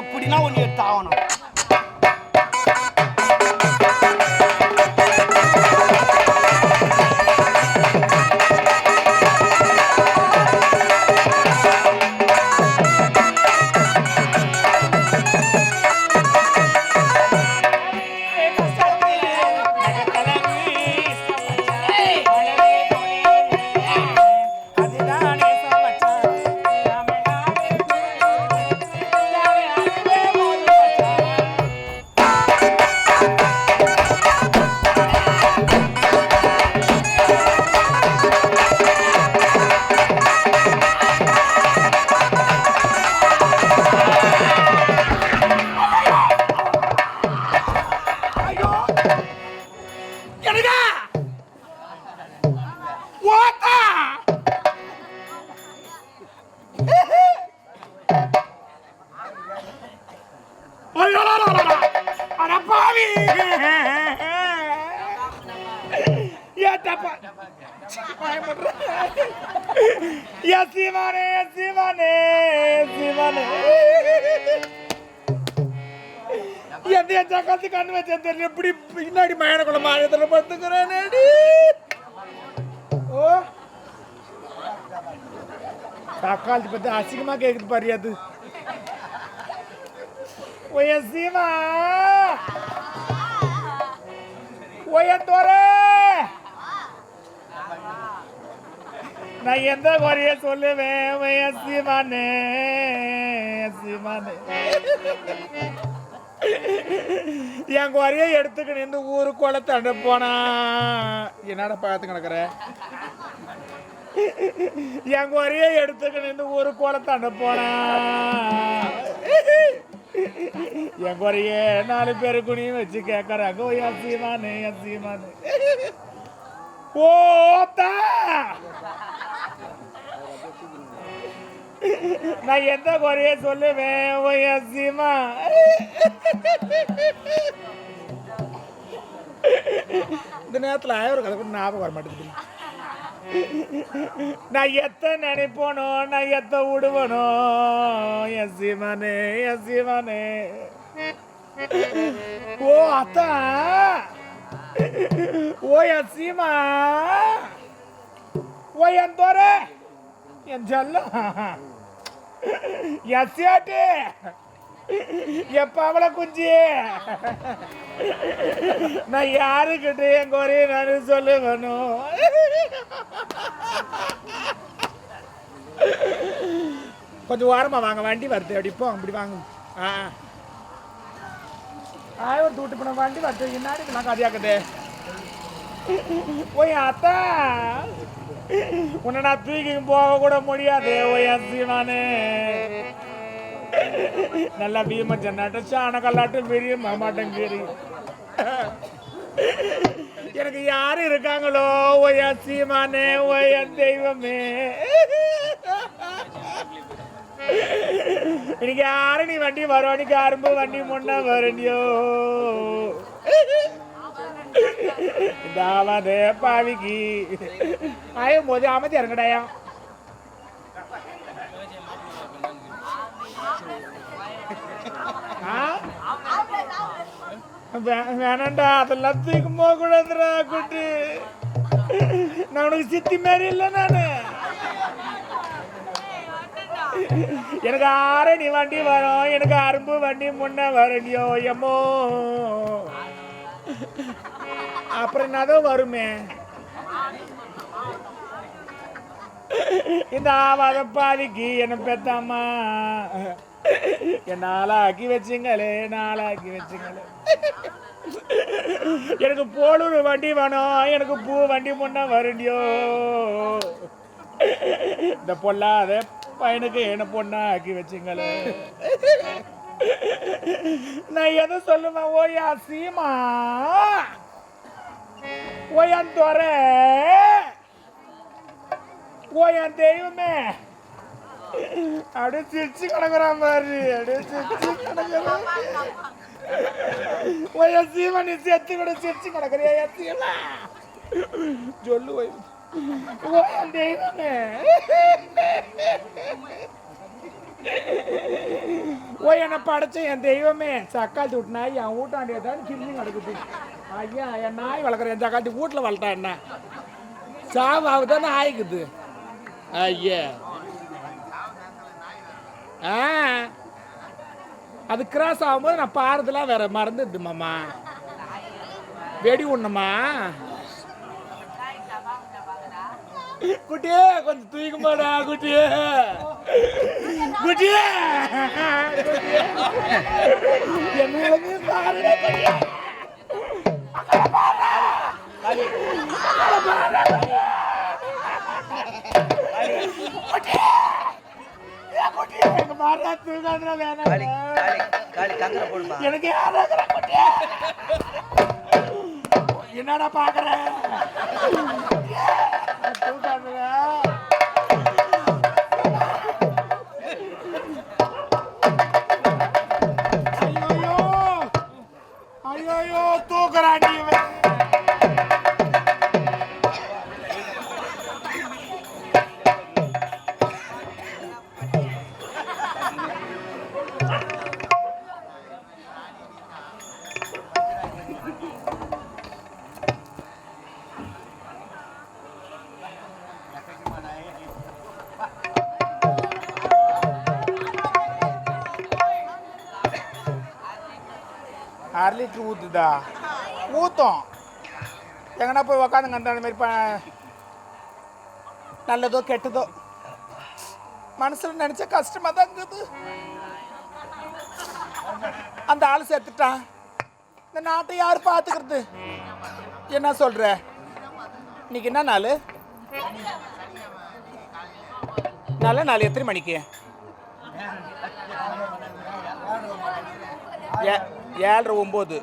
எப்படின்னா ஒன்று எடுத்து ஆகணும் பாவி ஏட்டப்பா எஸ் சிவானே எஸ் சிவானே சிவானே எந்த கண்ணு வச்சு தெரியல எப்படி பின்னாடி மயனக்குள்ள மாநிலத்தில் பத்துக்கிறேனேடி ஓ தக்காளி பற்றி அசிங்கமா கேட்குது பாரு அது ஒய்ய சீமா ஒய்ய தோரே நான் எந்த குறைய சொல்லுவேன் ஒய்ய சீமானே சீமானே என் குறைய எடுத்துக்கணும் இந்த ஊரு குளத்தாண்ட போனா என்னடா பார்த்து கிடக்குற என் குறைய எடுத்துக்கணும் இந்த ஊரு குளத்தாண்ட போனா என் குறைய நாலு பேரு குனியும் வச்சு கேட்கறாங்க ஓ என் சீமானு என் சீமானு ஓத்தா நான் எந்த குறைய சொல்லுவேன்? ஓ என் சீமா இந்த நேரத்தில் ஆயிரம் கதை கூட ஞாபகம் வர மாட்டேங்குது. நான் எத்த நினைப்போனோ நான் எத்த விடுவனோ என் சீமானே என் சீமானே ஓ அத்தா. ஓ என் சீமா. ஓ என் தோர என் ஜல்லம் என் சேட்டு. எப்ப பவள குஞ்சி நான் யாருக்கிட்ட என் குறைய நான் சொல்லுவனும் கொஞ்சம் ஓரமா வாங்க வண்டி வருது. அப்படி போ அப்படி வாங்க. ஆ. ஒரு தூட்டு பண்ண வண்டி வருது. என்னாடி நான் கதையாக்குது? ஓய் அத்தா. உன்னை நான் தூக்கி போக கூட முடியாது ஓய் அசிவானே நல்லா பீம ஜன்னாட்டம் சாண கல்லாட்டம் பெரிய மாமாட்டம் கீரி எனக்கு யாரு இருக்காங்களோ ஓயா சீமானே ஓயா தெய்வமே. இன்னைக்கு யாரு நீ வண்டி வரும் நீ வண்டி முன்ன வரணியோ தாவாதே பாவிக்கு. ஆயும் போது அமைதி இறங்கடாயா ஆ வே- வேணாண்டா அதெல்லாம் தூக்கும் போக கூடாதுடா குட்டி நான் உனக்கு சித்தி மாரி இல்லை நானு எனக்கு ஆரணி வண்டி வரும் எனக்கு அரும்பு வண்டி முன்ன வரணியோ எம்மோ அப்புறம் என்னதான் வருமே இந்த ஆவாத பாதிக்கு என்ன பெத்தாமா நாளாக்கி வச்சுங்களே நாளாக்கி வச்சுங்களே. எனக்கு போலூர் வண்டி வேணும் எனக்கு பூ வண்டி முன்ன வருண்டியோ. இந்த பொல்லாத பையனுக்கு என்ன பொண்ணா ஆக்கி வச்சுங்களே. நான் எதை சொல்லுவேன்? ஓயா சீமா. ஓயான் துறை ஓயான் தெய்வமே. அப்படியே சிரிச்சு கிடக்குறான் பாரு. அப்படியே சிரிச்சு கிடக்குறான் ஓயா சீமா நீ செத்து கூட சிரிச்சு கிடக்குறியா சீமா சொல்லு ஓய். ஓ என்னை படைச்ச என் தெய்வமே சக்காத்தி விட்டு நாய் என் வீட்டாண்டி ஏதாவது கிள்ளி கிடக்குது ஐயா என் நாய் வளர்க்குறேன் என் சக்காத்தி வீட்டில் வளர்த்தா என்ன? சாவு ஆகுதானே ஆயிக்குது? ஐயா. அது கிராஸ் ஆகும்போது நான் பாரதெல்லாம் வேற மறந்துடுது மாமா. வெடி ஒண்ணுமா குட்டியே கொஞ்சம் தூக்க போடா குட்டியே. குட்டியே. என்ன வந்து குட்டியே. குட்டியே, எங்க மாறா தூக்காதுடா காளி வேணாம் காளி காளி கங்கரை போடுமா எனக்கு என்னடா பாக்குற? ஐயோ ஐயோ தூக்குறாண்டி இவன் லிட்டர் ஊற்றுதா ஊற்றும் எங்கன்னா போய் உக்காந்துங்க அந்த மாதிரி ப நல்லதோ கெட்டதோ. மனசில் நினச்ச கஷ்டமாக தான் இருக்குது. அந்த ஆள் செத்துட்டான் இந்த நாட்டை யார் பார்த்துக்கிறது என்ன சொல்கிற இன்னைக்கு என்ன நாள்? நல்ல நாள் எத்தனை மணிக்கு? ஏ- ஏழரை ஒம்பது.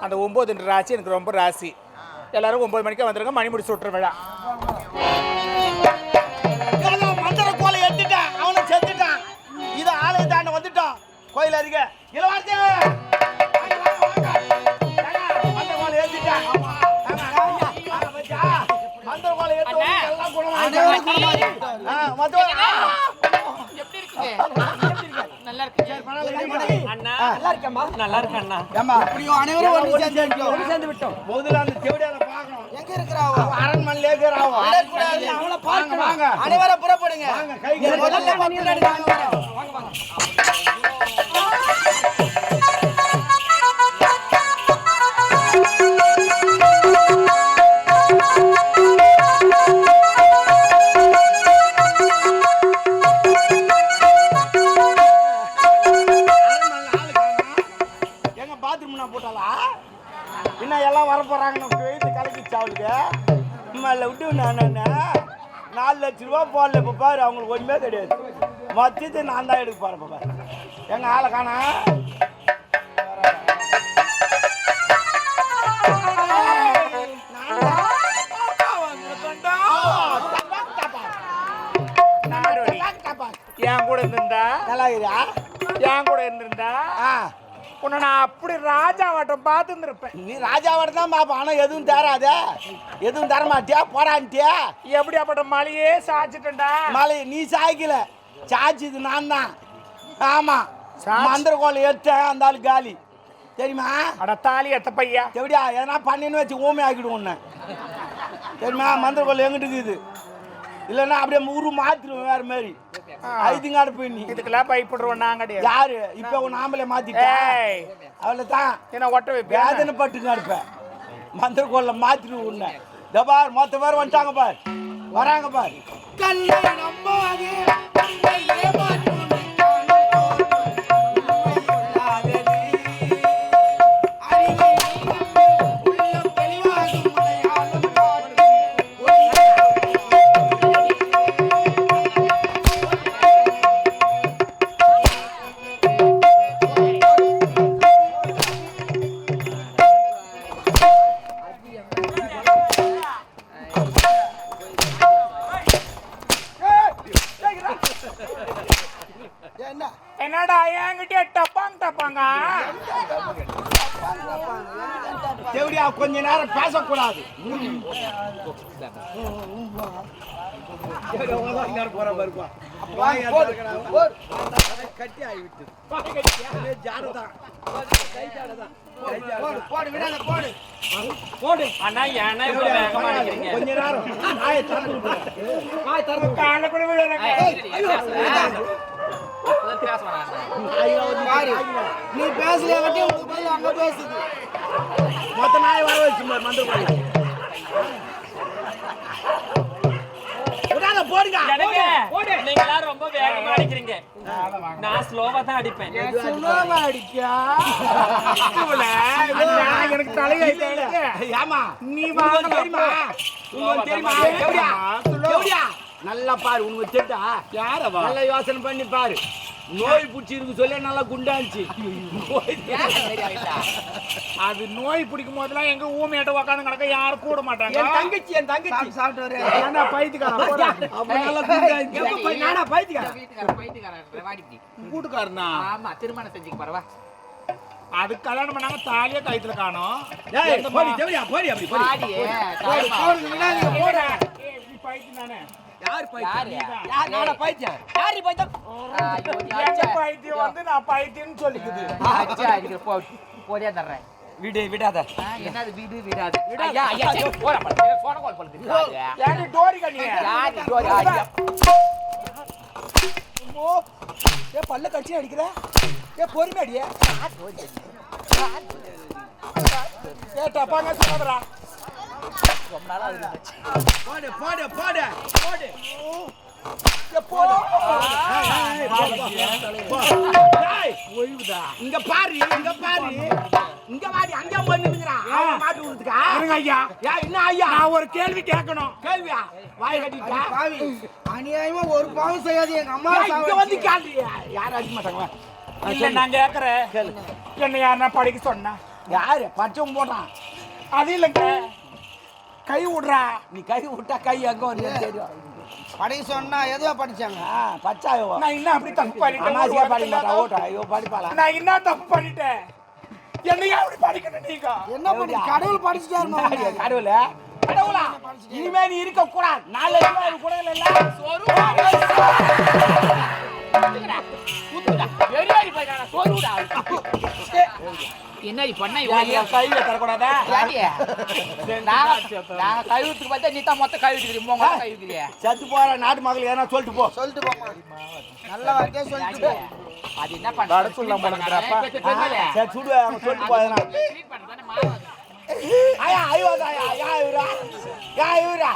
அந்த ஒம்பதுன்ற ராசி எனக்கு ரொம்ப ராசி. எல்லாரும் ஒம்பது மணிக்கு வந்துருங்க மணி முடிச்சு விட்டுற விழா. ஏம்மா, முதல்ல அந்த பார்க்கணும். அவ அரண்மனையிலே இருக்கிறாவோ. வாங்க, வாங்க. அனைவரும் புறப்படுங்க. வாங்க, கை அவங்களுக்கு ஒன்றுமே கிடையாது. மொத்தத்தை நான் தான் எடுக்க போறேன் இப்போ பாரு எங்க ஆளை காணா? என் கூட இருந்திருந்தா? நல்லா இருக்குதா? என் கூட இருந்திருந்தா? ஆ. உன்னை நான் அப்படி ராஜாவாட்டம் பார்த்துருப்பேன் நீ ராஜாவோட தான் பார்ப்ப ஆனால் எதுவும் தராத எதுவும் தர மாட்டியா? போடான்ட்டியா? எப்படி அப்பட்ட மலையே சாச்சிட்டேன்டா மலை நீ சாய்க்கல. சாய்ச்சது நான் தான். ஆமா சாய்ச்சி- மந்திர கோலை எடுத்தேன் அந்த ஆளு காலி. தெரியுமா? அட தாலி எத்த பையா. எப்படியா எதனா பண்ணின்னு வச்சு ஊமை ஆக்கிடுவோம் உன்னை. தெரியுமா? மந்திர கோல் எங்கிட்டு இருக்குது? இல்லைன்னா அப்படியே ஊரு மாத்திடுவோம் வேற மாதிரி. ஐதுங்காடு போய் நீ. இதுக்கெல்லாம் பயப்படுறோம் நான் கிடையாது. யாரு? இப்ப உன் ஆம்பளை மாத்திட்டேன் அவளை தான் என்ன ஒட்ட வேதனை பட்டுங்க இருப்ப. மந்திர கோல்ல மாத்திட்டு உன்னை. பார் மொத்த பேர் வந்துட்டாங்க பார். வராங்க பார். கண்ணை நம்பாதே. என்னடா என்கிட்ட டப்பாங் டப்பாங்க? தேவடியா கொஞ்ச நேரம் பேசக்கூடாது. போடு, போடு. கட்டி ஆகிவிட்டு ஜாடுதான் போடு, போடு, விடாத, போடு. போடு. அண்ணா ஏன்னா இவ்வளவு வேகமா அடிக்கிறீங்க? கொஞ்ச நேரம். திறந்து விடு. கால கூட விடுறாங்க பேச நீ உனக்கு பதில் அங்க பேசுது மொத்த நாய் வர வச்சு மந்திர விடாத போடுங்க. நீங்க எல்லாரும் ரொம்ப வேகமா அடிக்கிறீங்க நான் ஸ்லோவா தான் அடிப்பேன் சுலோவா அடிக்கா இவள, அண்ணா, எனக்கு இருக்கு. ஏமா நீ நீ வாங்க தெரியுமா உங்களுக்கு தெரியுமா எப்படியா எப்படியா நல்லா பாரு உனக்கு தெரியா யாரவா நல்லா யோசனை பண்ணி பாரு. நோய் பிடிச்சிருக்கு சொல்லி நல்லா குண்டாச்சு. அது நோய் பிடிக்கும் போதெல்லாம் எங்க ஊமையாட்ட உக்காந்து கிடக்க யாரும் கூட மாட்டாங்க. என் தங்கச்சி என் தங்கச்சி. சாப்பிட்டு போடா. நானா பைத்தியக்காரன்? வீட்டுக்காரர் பைத்தியக்காரர் வாடிப்படி கூட்டுக்காரனா? ஆமா திருமணம் செஞ்சுக்க பரவா அது கல்யாணம் பண்ணாங்க தாலியே கைத்துல காணோம். போடி போடி அப்படி போடி. வாடியே போடு, போடு, விடாதீங்க, போடு. ஏய், நீ பைத்தியம் தானே? யார் யாரு யார் நானா பைத்தியம்? யார் பைத்தியம்? எங்க பைத்தியம் வந்து நான் பைத்தியம்னு சொல்லிக்குது. அச்சா இருக்கிற போ போதே தர்றேன். விடு விடாத. ஆ, என்னது? வீடு விடாது. ஐயா ஐயா சரி, போடா போடா. போன கால் பண்ணுது. ஏன்டி டோரி கண்ணிய? யாரு டோரி? ஐயா. ஏ பல்ல கட்சி அடிக்கிற? ஏ பொறுமை அடியே. ஏ டப்பாங்க சொல்லாதடா ரொம்ப நாளா இருக்கு போடு போடு போடு. போடு. இங்க பாரு இங்க பாரு. இங்க வாடி அங்க பண்ணுங்கறா அவன் மாட்டு விடுறதுக்கா இருங்க ஐயா. யா என்ன ஐயா? நான் ஒரு கேள்வி கேட்கணும். கேள்வியா? வாய் கட்டிட்டா பாவி. அநியாயமா ஒரு பாவம் செய்யாது எங்க அம்மா இங்க வந்து கேள்வியா யாரும் அடிக்க. இல்ல நான் கேக்குறேன். என்ன யாருன்னா படிக்க சொன்னா? யாரு? பச்சவன் போட்டான். அது இல்லைங்க. கை விடுறா. நீ கை விட்டா கை எங்க வருதுன்னு தெரியும். படிக்க சொன்னா எதுவா படிச்சாங்க? ஆ, பச்சாயோ நான் என்ன அப்படி தப்பு அனாசியா படிக்க பண்ணிட்டேன் மாட்டா ஓட்டா. ஐயோ படிப்பாளா? நான் என்ன தப்பு பண்ணிட்டேன்? என்னையா அப்படி படிக்கணும் நீங்க? என்ன பண்ணி கடவுள் படிச்சுட்டாருமா உன்னை. கடவுள? கடவுளா? இனிமே நீ இருக்க கூடாது நாலு குடல் இல்ல வெறியாடி போய் நான் சோறுடா என்னடி பண்ண கையில தரக்கூடாதா? நாங்க கழுவுறதுக்கு பார்த்தா நீ தான் உங்க செத்து போற நாட்டு மக்கள் ஏன்னா சொல்லிட்டு போ. சொல்லிட்டு போமா நல்ல வார்த்தையா சொல்லிட்டு போ. அது என்ன. சரி சுடு சொல்லிட்டு போ. ஐயா யா இவரா. யா இவரா.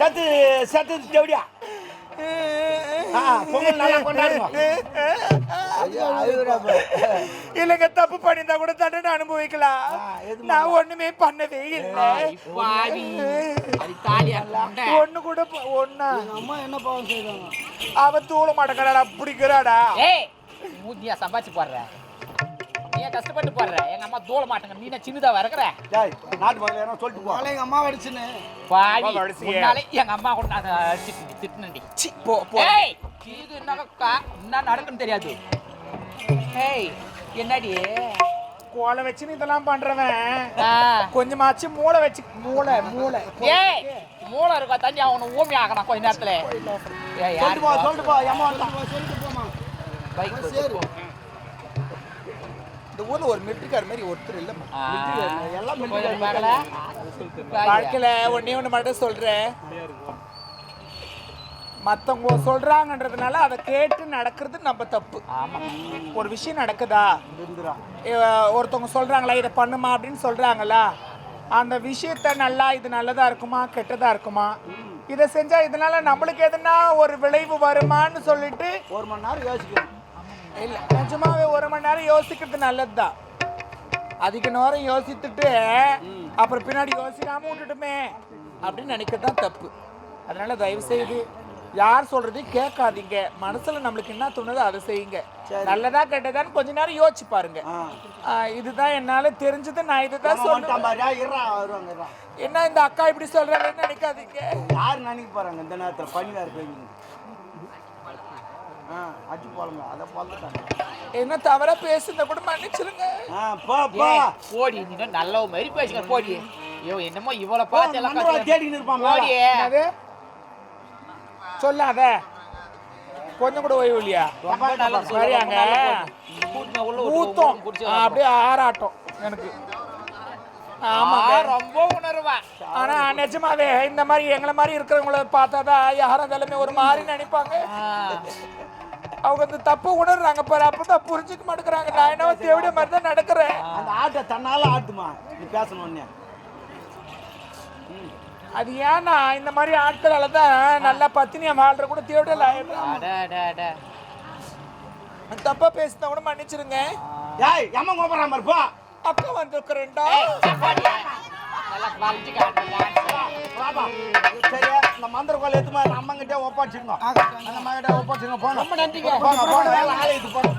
சத்து சத்து பொங்கல் நல்லா கொண்டாடுங்க. ஐயோ இல்லைங்க தப்பு பண்ணியிருந்தா கூட தண்டனை அனுபவிக்கலாம்? நான் ஒண்ணுமே பண்ணவே இல்லை. ஒண்ணு கூட ஒண்ணா. அம்மா என்ன பாவம் செய்தாங்க? அவ தூள மாட்டேங்கிறாடா பிடிக்கிறாடா? ஏய் மூஞ்சியா சம்பாதிச்சு போடுற. நீ ஏன் கஷ்டப்பட்டு போடுற? எங்க அம்மா தூள மாட்டேங்க. நீ சின்னதா வரக்குற நாட்டு மக்கள் சொல்லிட்டு போ. எங்க அம்மா அடிச்சுன்னு பாவி. முன்னாலே எங்க அம்மா கூட நான் சி, போ போ. ஏய் இது என்ன நடக்குன்னு தெரியாது. ஏய் என்னடி? கோலை வச்சு இதெல்லாம் பண்றவன். ஆ. கொஞ்சமாச்சு மூளை வச்சு மூளை மூளை. ஏய் மூளை இருக்கா தண்ணி அவனை ஊமி ஆகணும் கொஞ்ச நேரத்துல. ஏய் சொல்லிட்டு போ? சொல்லிட்டு போ ஏமா வந்தா சொல்லிட்டு போமா பைக் சரி. இந்த ஊர்ல ஒரு மிலிட்டரிக்கார மாதிரி ஒருத்தர் இல்ல எல்லாம் கொஞ்சம் மேல வாழ்க்கையில ஒண்ணே ஒண்ணு மட்டும் சொல்றேன். மத்தவங்க சொல்றாங்கன்றதுனால அதை கேட்டு நடக்கிறது நம்ம தப்பு. ஆமா. ஒரு விஷயம் நடக்குதா? ஒருத்தவங்க சொல்றாங்களா இதை பண்ணுமா அப்படின்னு சொல்றாங்களா? அந்த விஷயத்த நல்லா இது நல்லதா இருக்குமா கெட்டதா இருக்குமா? இதை செஞ்சா இதனால நம்மளுக்கு எதுனா ஒரு விளைவு வருமான்னு சொல்லிட்டு ஒரு மணி நேரம் யோசிக்கணும். இல்ல நிஜமாவே ஒரு மணி நேரம் யோசிக்கிறது நல்லதுதான். அதிக நேரம் யோசித்துட்டு அப்புறம் பின்னாடி யோசிக்காம விட்டுட்டுமே அப்படின்னு நினைக்கிறது தான் தப்பு. அதனால தயவு செய்து யார் சொல்றதையும் கேட்காதீங்க. மனசுல நம்மளுக்கு என்ன தோணுதோ அதை செய்யுங்க. நல்லதா கெட்டதான்னு கொஞ்ச நேரம் யோசிச்சு பாருங்க. இதுதான் என்னால தெரிஞ்சது நான் இதுதான் இருடா. என்ன இந்த அக்கா இப்படி சொல்றாங்கன்னு நினைக்காதீங்க. யார் நினைக்க போறாங்க இந்த நேரத்துல? அதை போலட்டாங்க என்ன தவறா பேசுறத கூட மன்னிச்சிருங்க. போடி நீ நல்ல மாதிரி பேசுங்க போடி. ஐயோ என்னமோ இவ்வளவு பார்த்து எல்லாம். தேடின்னு இருப்பான் மேல. போடி என்னது சொல்லாத. கொஞ்சம் கூட ஓய்வு இல்லையா? சரியாங்க. ஊத்தம். அப்படியே ஆறாட்டம் எனக்கு. ஆமாங்க. ரொம்ப உணர்வா. ஆனா நிஜமாவே இந்த மாதிரி எங்களை மாதிரி இருக்கிறவங்கள பார்த்தாதான் யாரும் எல்லாமே ஒரு மாதிரி நினைப்பாங்க. அவங்க இந்த தப்பு உணர்றாங்க பாரு அப்பதான் புரிஞ்சுக்க மாட்டேங்கிறாங்க. நான் என்ன மாதிரி தான் நடக்கிறேன். அந்த ஆட்டை தன்னால ஆட்டுமா? நீ அது ஏன்னா இந்த மாதிரி ஆட்களால தான் நல்லா பத்தினியா வாழ்ற கூட அட, அட. தப்பா பேசினா கூட மன்னிச்சிருங்க. ஏய் எம்ம கோபுறான் பாரு போ. அக்கா வந்திருக்கிறேன்டா. இந்த மந்திர கோல் எடுத்து நம்ம கிட்டே ஒப்பாச்சுங்க அந்த மகிட்ட ஒப்பாச்சுங்க போங்க. ரொம்ப நன்றிங்க. போங்க போங்க வேலை ஆலயத்துக்கு போங்க.